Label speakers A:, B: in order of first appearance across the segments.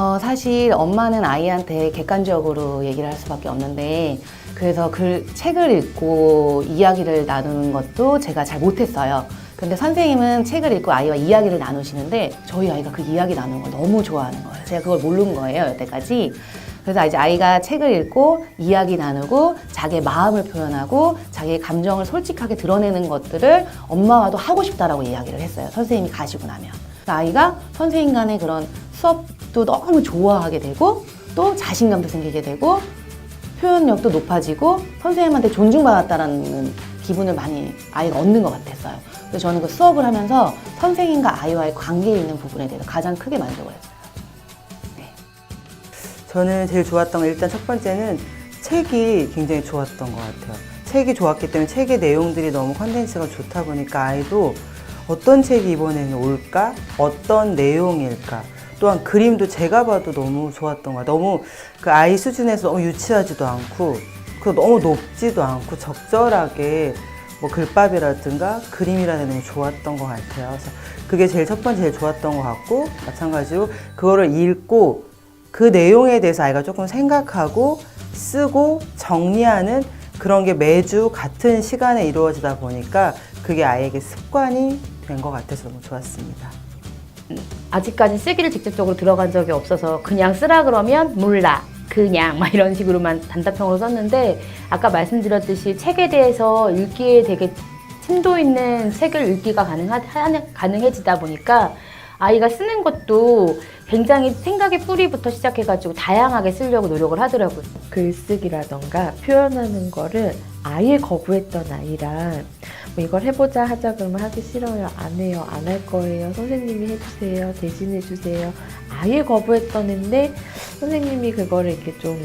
A: 어, 사실 엄마는 아이한테 객관적으로 얘기를 할 수밖에 없는데 그래서 글, 책을 읽고 이야기를 나누는 것도 제가 잘 못했어요. 근데 선생님은 책을 읽고 아이와 이야기를 나누시는데 저희 아이가 그 이야기 나누는 걸 너무 좋아하는 거예요. 제가 그걸 모르는 거예요, 여태까지. 그래서 이제 아이가 책을 읽고 이야기 나누고 자기의 마음을 표현하고 자기의 감정을 솔직하게 드러내는 것들을 엄마와도 하고 싶다라고 이야기를 했어요. 선생님이 가시고 나면. 그래서 아이가 선생님 간의 그런 수업도 너무 좋아하게 되고 또 자신감도 생기게 되고 표현력도 높아지고 선생님한테 존중받았다라는 기분을 많이 아이가 얻는 것 같았어요. 그래서 저는 그 수업을 하면서 선생님과 아이와의 관계에 있는 부분에 대해서 가장 크게 만족을 했어요.
B: 저는 제일 좋았던 건 일단 첫 번째는 책이 굉장히 좋았던 것 같아요. 책이 좋았기 때문에 책의 내용들이 너무 컨텐츠가 좋다 보니까 아이도 어떤 책이 이번에는 올까? 어떤 내용일까? 또한 그림도 제가 봐도 너무 좋았던 것 같아요. 너무 그 아이 수준에서 너무 유치하지도 않고 그 너무 높지도 않고 적절하게 뭐 글밥이라든가 그림이라는 게 너무 좋았던 것 같아요. 그래서 그게 제일 첫 번째 제일 좋았던 것 같고 마찬가지로 그거를 읽고 그 내용에 대해서 아이가 조금 생각하고 쓰고 정리하는 그런 게 매주 같은 시간에 이루어지다 보니까 그게 아이에게 습관이 된 것 같아서 너무 좋았습니다.
C: 아직까지 쓰기를 직접적으로 들어간 적이 없어서 그냥 쓰라 그러면 몰라. 그냥 막 이런 식으로만 단답형으로 썼는데 아까 말씀드렸듯이 책에 대해서 읽기에 되게 심도 있는 책을 읽기가 가능하, 가능해지다 보니까 아이가 쓰는 것도 굉장히 생각의 뿌리부터 시작해가지고 다양하게 쓰려고 노력을 하더라고요.
D: 글쓰기라던가 표현하는 거를 아예 거부했던 아이랑 뭐 이걸 해보자 하자 그러면 하기 싫어요. 안 해요. 안 할 거예요. 선생님이 해주세요. 대신 해주세요. 아예 거부했던 애인데 선생님이 그거를 이렇게 좀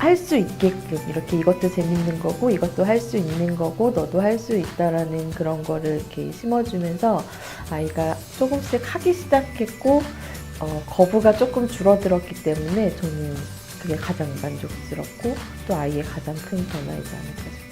D: 할 수 있게끔 이렇게 이것도 재밌는 거고 이것도 할 수 있는 거고 너도 할 수 있다라는 그런 거를 이렇게 심어주면서 아이가 조금씩 하기 시작했고 어, 거부가 조금 줄어들었기 때문에 저는 그게 가장 만족스럽고 또 아이의 가장 큰 변화이지 않을까 싶어요.